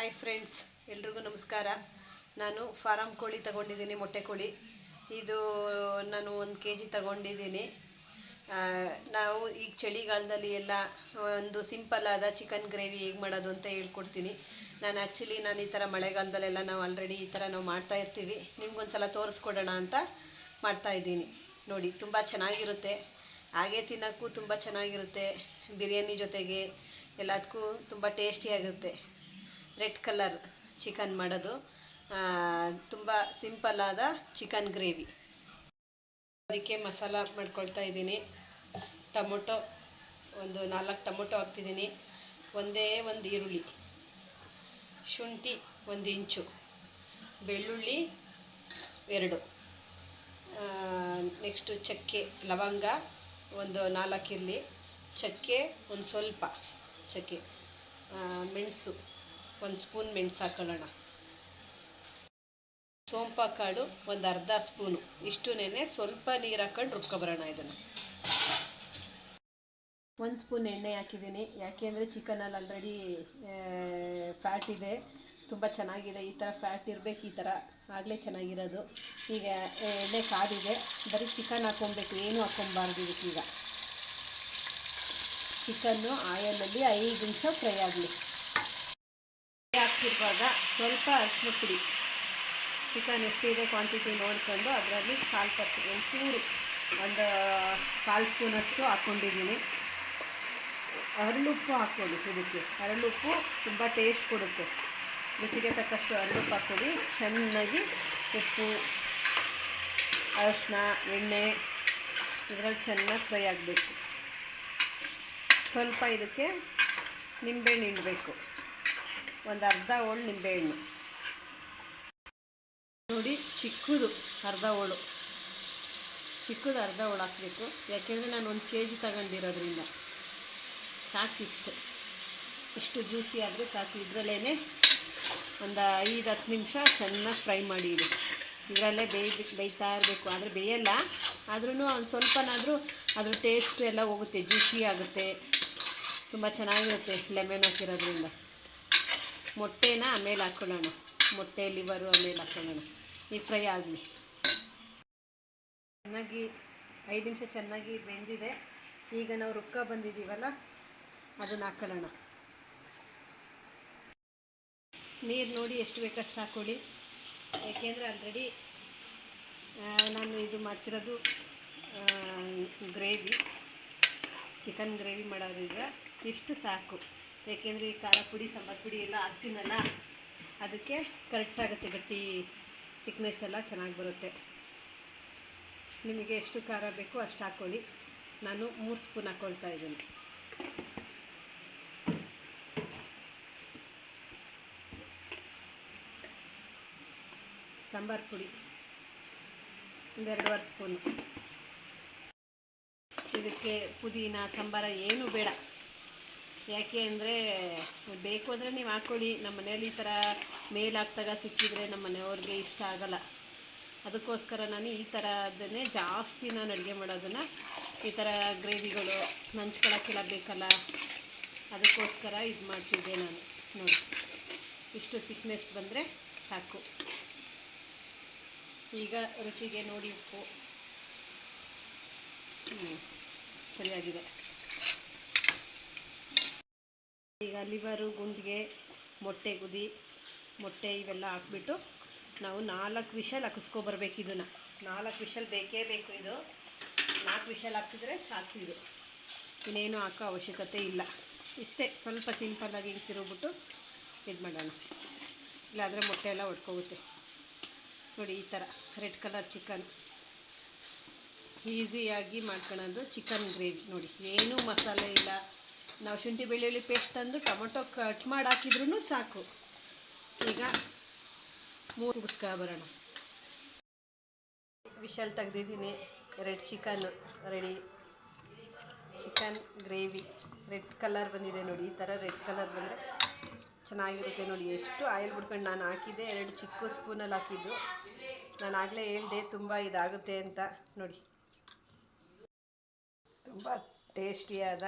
Hi friends ಎಲ್ರಿಗೂ ನಮಸ್ಕಾರ. ನಾನು ಫಾರಮ್ ಕೋಳಿ ತಗೊಂಡಿದ್ದೀನಿ, ಮೊಟ್ಟೆ ಕೋಳಿ. ಇದು ನಾನು ಒಂದು ಕೆ ಜಿ ತಗೊಂಡಿದ್ದೀನಿ ನಾವು ಈಗ ಚಳಿಗಾಲದಲ್ಲಿ ಎಲ್ಲ ಒಂದು ಸಿಂಪಲ್ ಆದ ಚಿಕನ್ ಗ್ರೇವಿ ಹೇಗೆ ಮಾಡೋದು ಅಂತ ಹೇಳ್ಕೊಡ್ತೀನಿ. ನಾನು ಆ್ಯಕ್ಚುಲಿ ನಾನು ಈ ಥರ ಮಳೆಗಾಲದಲ್ಲೆಲ್ಲ ನಾವು ಆಲ್ರೆಡಿ ಈ ಥರ ನಾವು ಮಾಡ್ತಾ ಇರ್ತೀವಿ. ನಿಮ್ಗೊಂದ್ಸಲ ತೋರಿಸ್ಕೊಡೋಣ ಅಂತ ಮಾಡ್ತಾ ಇದ್ದೀನಿ. ನೋಡಿ, ತುಂಬ ಚೆನ್ನಾಗಿರುತ್ತೆ. ಹಾಗೆ ತಿನ್ನೋಕ್ಕೂ ತುಂಬ ಚೆನ್ನಾಗಿರುತ್ತೆ. ಬಿರಿಯಾನಿ ಜೊತೆಗೆ ಎಲ್ಲದಕ್ಕೂ ತುಂಬ ಟೇಸ್ಟಿಯಾಗಿರುತ್ತೆ ರೆಡ್ ಕಲರ್ ಚಿಕನ್ ಮಾಡೋದು. ತುಂಬ ಸಿಂಪಲ್ಲಾದ ಚಿಕನ್ ಗ್ರೇವಿ. ಅದಕ್ಕೆ ಮಸಾಲ ಮಾಡ್ಕೊಳ್ತಾ ಇದ್ದೀನಿ. ಟೊಮೊಟೊ, ಒಂದು ನಾಲ್ಕು ಟೊಮೊಟೊ ಹಾಕ್ತಿದ್ದೀನಿ. ಒಂದೇ ಒಂದು ಈರುಳ್ಳಿ, ಶುಂಠಿ ಒಂದು ಇಂಚು, ಬೆಳ್ಳುಳ್ಳಿ ಎರಡು. ನೆಕ್ಸ್ಟು ಚಕ್ಕೆ, ಲವಂಗ ಒಂದು ನಾಲ್ಕು ಇರಲಿ. ಚಕ್ಕೆ ಒಂದು ಸ್ವಲ್ಪ, ಚಕ್ಕೆ. ಮೆಣಸು ಒಂದು ಸ್ಪೂನ್ ಮೆಣಸು ಹಾಕೊಳ್ಳೋಣ ಸೋಂಪು ಕಾಳು ಒಂದು ಅರ್ಧ ಸ್ಪೂನು. ಇಷ್ಟು ನೆನೆ ಸ್ವಲ್ಪ ನೀರು ಹಾಕೊಂಡು ರುಬ್ಕೊಬರೋಣ ಇದನ್ನು. ಒಂದು ಸ್ಪೂನ್ ಎಣ್ಣೆ ಹಾಕಿದ್ದೀನಿ. ಯಾಕೆಂದರೆ ಚಿಕನಲ್ಲಿ ಆಲ್ರೆಡಿ ಫ್ಯಾಟ್ ಇದೆ. ತುಂಬ ಚೆನ್ನಾಗಿದೆ. ಈ ಥರ ಫ್ಯಾಟ್ ಇರಬೇಕು ಈ ಥರ ಆಗಲೇ ಚೆನ್ನಾಗಿರೋದು. ಈಗ ಎಣ್ಣೆ ಕಾದಿದೆ. ಬರೀ ಚಿಕನ್ ಹಾಕ್ಕೊಬೇಕು ಏನೂ ಹಾಕ್ಕೊಬಾರ್ದು ಇದಕ್ಕೀಗ. ಚಿಕನ್ನು ಆಯಲಲ್ಲಿ ಐದು ನಿಮಿಷ ಫ್ರೈ ಆಗಲಿ. ಹಾಕ್ತಿರುವಾಗ ಸ್ವಲ್ಪ ಅರಿಶಿನ ಪುಡಿ. ಚಿಕನ್ ಎಷ್ಟಿದೆ ಕ್ವಾಂಟಿಟಿ ನೋಡಿಕೊಂಡು ಅದರಲ್ಲಿ ಕಾಲು ಪಟ್ಟು ಒಂಚೂರು, ಒಂದು ಕಾಲು ಸ್ಪೂನಷ್ಟು ಹಾಕ್ಕೊಂಡಿದ್ದೀನಿ ಹರಳುಪ್ಪು ಹಾಕ್ಕೊಳ್ಳಿ ಇದಕ್ಕೆ. ಹರಳುಪ್ಪು ತುಂಬ ಟೇಸ್ಟ್ ಕೊಡುತ್ತೆ. ರುಚಿಗೆ ತಕ್ಕಷ್ಟು ಹರಳುಪ್ಪು ಹಾಕ್ಕೊಳ್ಳಿ. ಚೆನ್ನಾಗಿ ಉಪ್ಪು ಅರಶಿನ ಎಣ್ಣೆ, ಇದರಲ್ಲಿ ಚೆನ್ನಾಗಿ ಫ್ರೈ ಆಗಬೇಕು. ಸ್ವಲ್ಪ ಇದಕ್ಕೆ ನಿಂಬೆಹಣ್ಣು ಹಿಂಡಬೇಕು. ಒಂದು ಅರ್ಧ ಹೋಳು ನಿಂಬೆಹಣ್ಣು ನೋಡಿ, ಚಿಕ್ಕದು ಅರ್ಧ ಹೋಳು. ಚಿಕ್ಕದು ಅರ್ಧ ಹೋಳು ಹಾಕಬೇಕು. ಯಾಕೆಂದರೆ ನಾನು ಒಂದು ಕೆ ಜಿ ತಗೊಂಡಿರೋದ್ರಿಂದ. ಸಾಕಿಷ್ಟು ಇಷ್ಟು. ಜ್ಯೂಸಿ ಆದರೆ ಸಾಕು. ಇದರಲ್ಲೇ ಒಂದು ಐದು ಹತ್ತು ನಿಮಿಷ ಚೆನ್ನಾಗಿ ಫ್ರೈ ಮಾಡಿ ಇದು ಇದರಲ್ಲೇ ಬೇಯ್ ಬೇಯ್ತಾ ಇರಬೇಕು. ಆದರೆ ಬೇಯಲ್ಲ. ಆದ್ರೂ ಒಂದು ಸ್ವಲ್ಪನಾದರೂ ಅದ್ರ ಟೇಸ್ಟ್ ಎಲ್ಲ ಹೋಗುತ್ತೆ. ಜ್ಯೂಸಿ ಆಗುತ್ತೆ. ತುಂಬ ಚೆನ್ನಾಗಿರುತ್ತೆ ಲೆಮೆನ್ ಹಾಕಿರೋದ್ರಿಂದ. ಮೊಟ್ಟೆನ ಆಮೇಲೆ ಹಾಕೊಳ್ಳೋಣ. ಮೊಟ್ಟೆ, ಲಿವರು ಆಮೇಲೆ ಹಾಕೊಳ್ಳೋಣ. ಈ ಫ್ರೈ ಆಗಲಿ. ಚೆನ್ನಾಗಿ ಐದು ನಿಮಿಷ ಚೆನ್ನಾಗಿ ಬೆಂದಿದೆ. ಈಗ ನಾವು ರುಕ್ಕ ಬಂದಿದ್ದೀವಲ್ಲ, ಅದನ್ನು ಹಾಕೊಳ್ಳೋಣ. ನೀರು ನೋಡಿ ಎಷ್ಟು ಬೇಕಷ್ಟು ಹಾಕ್ಕೊಳ್ಳಿ ಏಕೆಂದರೆ ಆಲ್ರೆಡಿ ನಾನು ಇದು ಮಾಡ್ತಿರೋದು ಗ್ರೇವಿ ಚಿಕನ್ ಗ್ರೇವಿ ಮಾಡೋದ್ರಿಂದ ಇಷ್ಟು ಸಾಕು. ಏಕೆಂದರೆ ಈ ಖಾರ ಪುಡಿ, ಸಾಂಬಾರ್ ಪುಡಿ ಎಲ್ಲ ಹಾಕ್ತೀನಲ್ಲ, ಅದಕ್ಕೆ ಕರೆಕ್ಟ್ ಆಗುತ್ತೆ ಗಟ್ಟಿ ತಿಕ್ನೆಸ್ ಎಲ್ಲ ಚೆನ್ನಾಗಿ ಬರುತ್ತೆ. ನಿಮಗೆ ಎಷ್ಟು ಖಾರ ಬೇಕೋ ಅಷ್ಟು ಹಾಕ್ಕೊಳ್ಳಿ ನಾನು ಮೂರು ಸ್ಪೂನ್ ಹಾಕ್ಕೊಳ್ತಾ ಇದ್ದೀನಿ. ಸಾಂಬಾರ್ ಪುಡಿ ಒಂದೆರಡುವರೆ ಸ್ಪೂನು ಇದಕ್ಕೆ ಪುದೀನ, ಸಾಂಬಾರ ಏನೂ ಬೇಡ. ಯಾಕೆ ಅಂದರೆ ಬೇಕು ಅಂದರೆ ನೀವು ಹಾಕ್ಕೊಳ್ಳಿ ನಮ್ಮ ಮನೇಲಿ ಈ ಥರ ಮೇಲ್ ಹಾಕ್ದಾಗ ಸಿಕ್ಕಿದರೆ ನಮ್ಮ ಮನೆಯವ್ರಿಗೆ ಇಷ್ಟ ಆಗಲ್ಲ. ಅದಕ್ಕೋಸ್ಕರ ನಾನು ಈ ಥರದನ್ನೇ ಜಾಸ್ತಿ ನಾನು ಅಡುಗೆ ಮಾಡೋದನ್ನು ಈ ಥರ ಗ್ರೇವಿಗಳು, ನಂಚ್ಕೊಳಕ್ಕೆಲ್ಲ ಬೇಕಲ್ಲ? ಅದಕ್ಕೋಸ್ಕರ ಇದು ಮಾಡ್ತಿದ್ದೆ ನಾನು. ನೋಡಿ, ಇಷ್ಟು ತಿಕ್ನೆಸ್ ಬಂದರೆ ಸಾಕು. ಈಗ ರುಚಿಗೆ ನೋಡಿ ಉಪ್ಪು. ಹ್ಞೂ ಸರಿಯಾಗಿದೆ ಈಗ ಲಿವರು, ಗುಂಡಿಗೆ, ಮೊಟ್ಟೆ, ಗುದಿ, ಮೊಟ್ಟೆ ಇವೆಲ್ಲ ಹಾಕ್ಬಿಟ್ಟು ನಾವು ನಾಲ್ಕು ವಿಷಲ್ ಹಾಕಿಸ್ಕೊಬರ್ಬೇಕು ಇದನ್ನು. ನಾಲ್ಕು ವಿಷಲ್ ಬೇಕೇ ಬೇಕು ಇದು. ನಾಲ್ಕು ವಿಷಲ್ ಹಾಕ್ಸಿದ್ರೆ ಸಾಕು ಇದು. ಇನ್ನೇನು ಹಾಕೋ ಅವಶ್ಯಕತೆ ಇಲ್ಲ. ಇಷ್ಟೇ, ಸ್ವಲ್ಪ ಸಿಂಪಲ್ಲಾಗಿ ಹಿಂಗೆ ತಿರುಗ್ಬಿಟ್ಟು ಇದು ಮಾಡೋಣ. ಇಲ್ಲಾಂದರೆ ಮೊಟ್ಟೆ ಎಲ್ಲ ಒಡ್ಕೋಗುತ್ತೆ ನೋಡಿ, ಈ ಥರ ರೆಡ್ ಕಲರ್ ಚಿಕನ್. ಈಸಿಯಾಗಿ ಮಾಡ್ಕೊಳ್ಳೋದು ಚಿಕನ್ ಗ್ರೇವಿ. ನೋಡಿ, ಏನೂ ಮಸಾಲೆ ಇಲ್ಲ. ನಾವು ಶುಂಠಿ ಬೆಳ್ಳುಳ್ಳಿ ಪೇಸ್ಟ್ ತಂದು ಟೊಮೊಟೊ ಕಟ್ ಮಾಡಿ ಹಾಕಿದ್ರೂ ಸಾಕು. ಈಗ ಮೂರು ಕುಸ್ಕ ಬರೋಣ. Whistle ತೆಗ್ದಿದ್ದೀನಿ. Red chicken ready. Chicken gravy. Red colour ಬಂದಿದೆ ನೋಡಿ, ಈ ಥರ ರೆಡ್ ಕಲರ್ ಬಂದರೆ ಚೆನ್ನಾಗಿರುತ್ತೆ ನೋಡಿ. ಎಷ್ಟು ಆಯಿಲ್ ಬಿಡ್ಕೊಂಡು ನಾನು ಹಾಕಿದ್ದೆ, ಎರಡು ಚಿಕ್ಕ ಸ್ಪೂನಲ್ಲಿ ಹಾಕಿದ್ದು. ನಾನು ಆಗಲೇ ಹೇಳಿದೆ, ತುಂಬ ಇದಾಗುತ್ತೆ ಅಂತ ನೋಡಿ. ತುಂಬ ಟೇಸ್ಟಿಯಾದ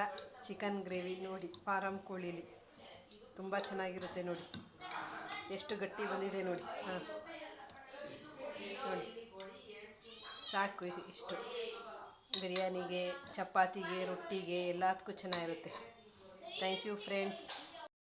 ಚಿಕನ್ ಗ್ರೇವಿ ನೋಡಿ ಫಾರಮ್ ಕೋಳಿಲಿ. ತುಂಬ ಚೆನ್ನಾಗಿರುತ್ತೆ ನೋಡಿ. ಎಷ್ಟು ಗಟ್ಟಿ ಬಂದಿದೆ ನೋಡಿ. ಹಾಂ. ನೋಡಿ. ಸಾಕು ಇಷ್ಟು. ಬಿರಿಯಾನಿಗೆ, ಚಪಾತಿಗೆ, ರೊಟ್ಟಿಗೆ ಎಲ್ಲದಕ್ಕೂ ಚೆನ್ನಾಗಿರುತ್ತೆ. Thank you friends.